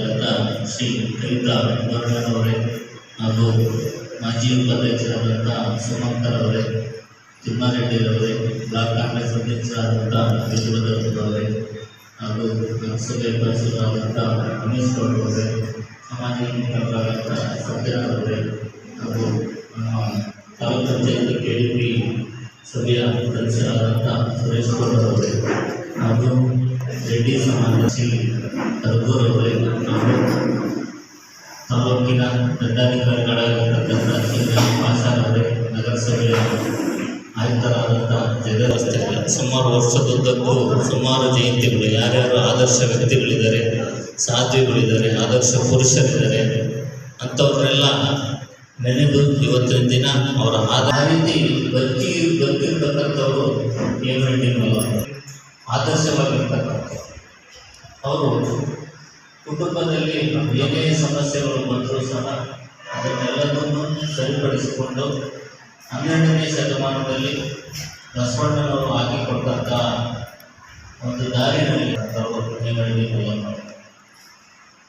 ಉಪಾಧ್ಯಕ್ಷರಾದಂಥ ಶ್ರೀ ಕವಿತಾ ಅವರೇ ಹಾಗೂ ಮಾಜಿ ಉಪಾಧ್ಯಕ್ಷರಾದಂಥ ಸುಮಂತರವರೇ ತಿಮ್ಮಾರೆಡ್ಡಿರವರೇ ಬ್ಲಾಕ್ ಕಾಂಗ್ರೆಸ್ ಅಧ್ಯಕ್ಷರಾದಂಥ ವಿಜಯಭದ್ರಪ್ಪರವರೇ ಹಾಗೂ ಲೋಕಸಭೆ ಅಧ್ಯಕ್ಷರಾದಂಥ ರಮೇಶ್ ಗೌಡರವರೇ ಸಾಮಾಜಿಕ ಮುಖಂಡರಾದಂಥ ಸತ್ಯನಾಥರವರೇ ಹಾಗೂ ನಮ್ಮ taluk panchayat K D P ಸಭೆಯ ಸದಸ್ಯರಾದಂಥ ಸುರೇಶ್ ಗೌಡರವರೇ ಹಾಗೂ ರೆಡ್ಡಿ ಸಮಾಜ ಶ್ರೀ ರಘುರವರೇ ಹಾಗೂ ತಾಲೂಕಿನ ನಗರಸಭೆಯ ಸುಮಾರು ವರ್ಷದುದ್ದಕ್ಕೂ ಸುಮಾರು ಜಯಂತಿಗಳು, ಯಾರ್ಯಾರು ಆದರ್ಶ ವ್ಯಕ್ತಿಗಳಿದ್ದಾರೆ, ಸಾಧ್ವಿಗಳಿದ್ದಾರೆ, ಆದರ್ಶ ಪುರುಷರಿದ್ದಾರೆ, ಅಂಥವ್ರನ್ನೆಲ್ಲ ನೆನೆದು ಇವತ್ತಿನ ದಿನ ಅವರ ಆ ರೀತಿ ಬದುಕಿ ಬದುಕಿರ್ತಕ್ಕಂಥವರು ಏಮರೆಡ್ಡಿನಲ್ಲ ಆದರ್ಶವಾಗಿರ್ತಕ್ಕಂಥ ಅವರು ಕುಟುಂಬದಲ್ಲಿ ಏನೇ ಸಮಸ್ಯೆಗಳು ಬಂದರೂ ಸಹ ಅದನ್ನೆಲ್ಲದನ್ನು ಸರಿಪಡಿಸಿಕೊಂಡು ಹನ್ನೆರಡನೇ ಶತಮಾನದಲ್ಲಿ ಬಸವಣ್ಣನವರು ಹಾಕಿಕೊಟ್ಟಂಥ ಒಂದು ದಾರಿನಲ್ಲಿ ಅವರು ನೇಮಡಿಗಳನ್ನು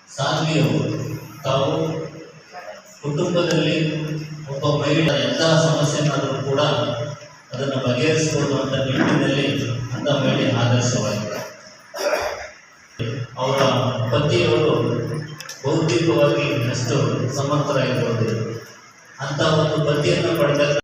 ಸಾಧ್ವಿಯವರು ತಾವು ಕುಟುಂಬದಲ್ಲಿ ಒಬ್ಬ ಮಹಿಳೆ ಎಲ್ಲ ಸಮಸ್ಯೆನಾದರೂ ಕೂಡ ಅದನ್ನು ಬಗೆಹರಿಸಿಕೊಳ್ಳುವಂಥ ನಿಟ್ಟಿನಲ್ಲಿ ಅಂತ ಮಹಿಳೆ ಆದರ್ಶವಾಗಿದೆ. ಅವರ ಪತಿಯವರು ಬೌದ್ಧಿಕವಾಗಿ ಅಷ್ಟು ಸಮರ್ಥರಾಗಿರ್ಬೋದು ಅಂತ ಒಂದು ಪತಿಯನ್ನು ಪಡೆದ